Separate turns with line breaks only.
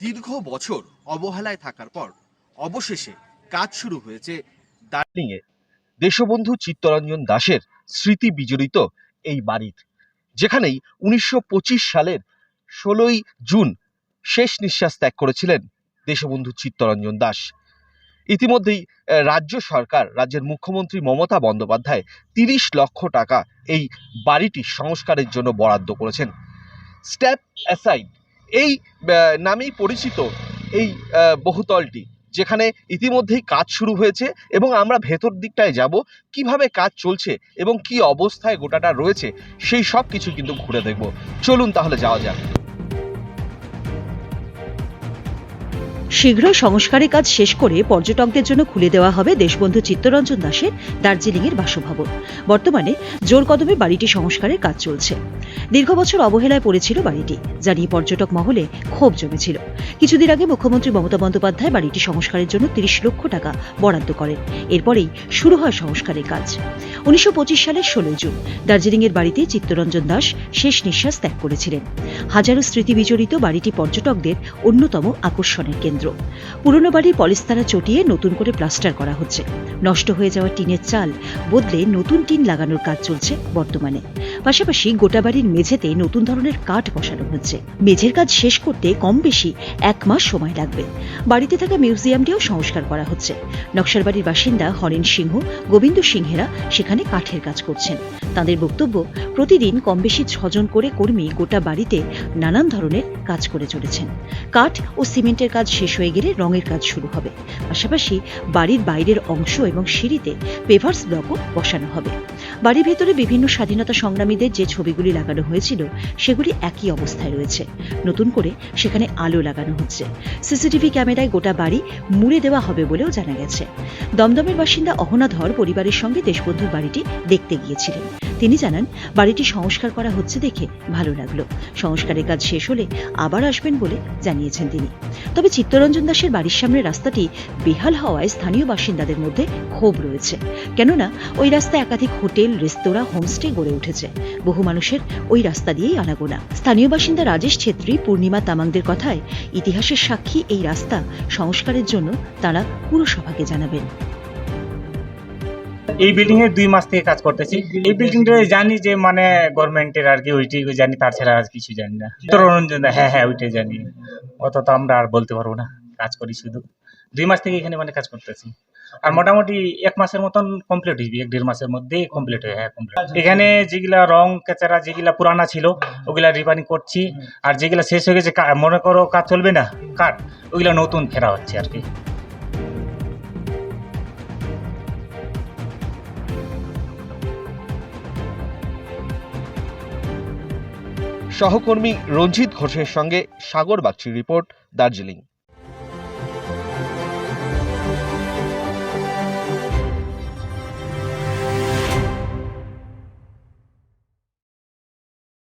দীর্ঘ বছর অবহেলায় থাকার পর অবশেষে কাজ শুরু হয়েছে দার্জিলিংয়ে। দেশবন্ধু চিত্তরঞ্জন দাসের স্মৃতি বিজড়িত এই বাড়ির, যেখানেই উনিশশো পঁচিশ সালের ষোলোই জুন শেষ নিঃশ্বাস ত্যাগ করেছিলেন দেশবন্ধু চিত্তরঞ্জন দাস। ইতিমধ্যেই রাজ্য সরকার, রাজ্যের মুখ্যমন্ত্রী মমতা বন্দ্যোপাধ্যায় তিরিশ লক্ষ টাকা এই বাড়িটি সংস্কারের জন্য বরাদ্দ করেছেন। স্ট্যাপ অ্যাসাইড এই নামেই পরিচিত এই বহুতলটি, যেখানে ইতিমধ্যেই কাজ শুরু হয়েছে এবং আমরা ভেতর দিকটায় যাব, কীভাবে কাজ চলছে এবং কি অবস্থায় গোটাটা রয়েছে, সেই সব কিছু কিন্তু ঘুরে দেখব। চলুন তাহলে যাওয়া যাক।
শীঘ্রই সংস্কারের কাজ শেষ করে পর্যটকদের জন্য খুলে দেওয়া হবে দেশবন্ধু চিত্তরঞ্জন দাসের দার্জিলিংয়ের বাসভবন। বর্তমানে জোর কদমে বাড়িটি সংস্কারের কাজ চলছে। দীর্ঘ বছর অবহেলায় পড়েছিল বাড়িটি, যা নিয়ে পর্যটক মহলে ক্ষোভ জমেছিল। কিছুদিন আগে মুখ্যমন্ত্রী মমতা বন্দ্যোপাধ্যায় বাড়িটি সংস্কারের জন্য তিরিশ লক্ষ টাকা বরাদ্দ করেন। এরপরেই শুরু হয় সংস্কারের কাজ। উনিশশো পঁচিশ সালের ষোলোই জুন, দার্জিলিংয়ের বাড়িতে চিত্তরঞ্জন দাস শেষ নিঃশ্বাস ত্যাগ করেছিলেন। হাজারো স্মৃতি বিজড়িত বাড়িটি পর্যটকদের অন্যতম আকর্ষণের কেন্দ্র। পুরনো বাড়ির পলিস্তারা চটিয়ে নতুন করে প্লাস্টার করা হচ্ছে। নষ্ট হয়ে যাওয়া টিনের চাল বদলে নতুন টিন লাগানোর কাজ চলছে বর্তমানে। পাশাপাশি গোটা বাড়ির মেঝেতে নতুন ধরনের কাঠ বসানো হচ্ছে। মেঝের কাজ শেষ করতে কম বেশি এক মাস সময় লাগবে। বাড়িতে থাকা মিউজিয়ামটিও সংস্কার করা হচ্ছে। নকশার বাড়ির বাসিন্দা হরেন সিংহ, গোবিন্দ সিংহেরা সেখানে কাঠের কাজ করছেন। তাদের বক্তব্য প্রতিদিন কম বেশি ছজন করে কর্মী গোটা বাড়িতে নানান ধরনের কাজ করে চলেছেন। কাঠ ও সিমেন্টের কাজ শেষ হয়ে গেলে রঙের কাজ শুরু হবে। পাশাপাশি বাড়ির বাইরের অংশ এবং সিঁড়িতে পেভার্স ব্লকও বসানো হবে। বাড়ির ভেতরে বিভিন্ন স্বাধীনতা সংগ্রামীদের যে ছবিগুলি লাগানো হয়েছিল, সেগুলি একই অবস্থায় রয়েছে। নতুন করে সেখানে আলো লাগানো হচ্ছে। সিসিটিভি ক্যামেরায় গোটা বাড়ি মুড়ে দেওয়া হবে বলেও জানা গেছে। দমদমের বাসিন্দা অহনাধর পরিবারের সঙ্গে দেশবন্ধুর বাড়িটি দেখতে গিয়েছিলেন। তিনি জানান, বাড়িটি সংস্কার করা হচ্ছে দেখে ভালো লাগল। সংস্কারের কাজ শেষ হলে আবার আসবেন বলে জানিয়েছেন তিনি। তবে চিত্তরঞ্জন দাসের বাড়ির সামনে রাস্তাটি বেহাল হওয়ায় স্থানীয় বাসিন্দাদের মধ্যে ক্ষোভ রয়েছে। কেননা, ওই রাস্তায় একাধিক হোটেল, রেস্তোরাঁ, হোমস্টে গড়ে উঠেছে। বহু মানুষের ওই রাস্তা দিয়েই আনাগোনা। স্থানীয় বাসিন্দা রাজেশ ছেত্রী, পূর্ণিমা তামাংদের কথায় ইতিহাসের সাক্ষী এই রাস্তা সংস্কারের জন্য তারা পুরসভাকে জানাবেন।
এই বিল্ডিং এর দুই মাস থেকে কাজ করতেছি। এই বিল্ডিংটা জানি যে মানে গভর্নমেন্টের আর কি ওইটাই জানি তার ছাড়া আর কিছু জানি না। দা, হ্যাঁ হ্যাঁ ওইটাই জানি। অত তো আমরা আর বলতে পারব না কাজ করি শুধু। দুই মাস থেকে এখানে মানে কাজ করতেছি। আর মোটামুটি এক মাসের মতন কমপ্লিট হইবে এক দেড় মাসের মধ্যে কমপ্লিট হয়ে হ্যাঁ কমপ্লিট এখানে যেগুলা রং কেচারা যেগুলা পুরানা ছিল ওগুলা রিপারিং করছি। আর যেগুলা শেষ হয়ে গেছে মনে করো কাজ চলবে না কাঠ ওগুলা নতুন ফেরা হচ্ছে আর কি।
সহকর্মী রঞ্জিত ঘোষের সঙ্গে সাগর বাগচির রিপোর্ট দার্জিলিং।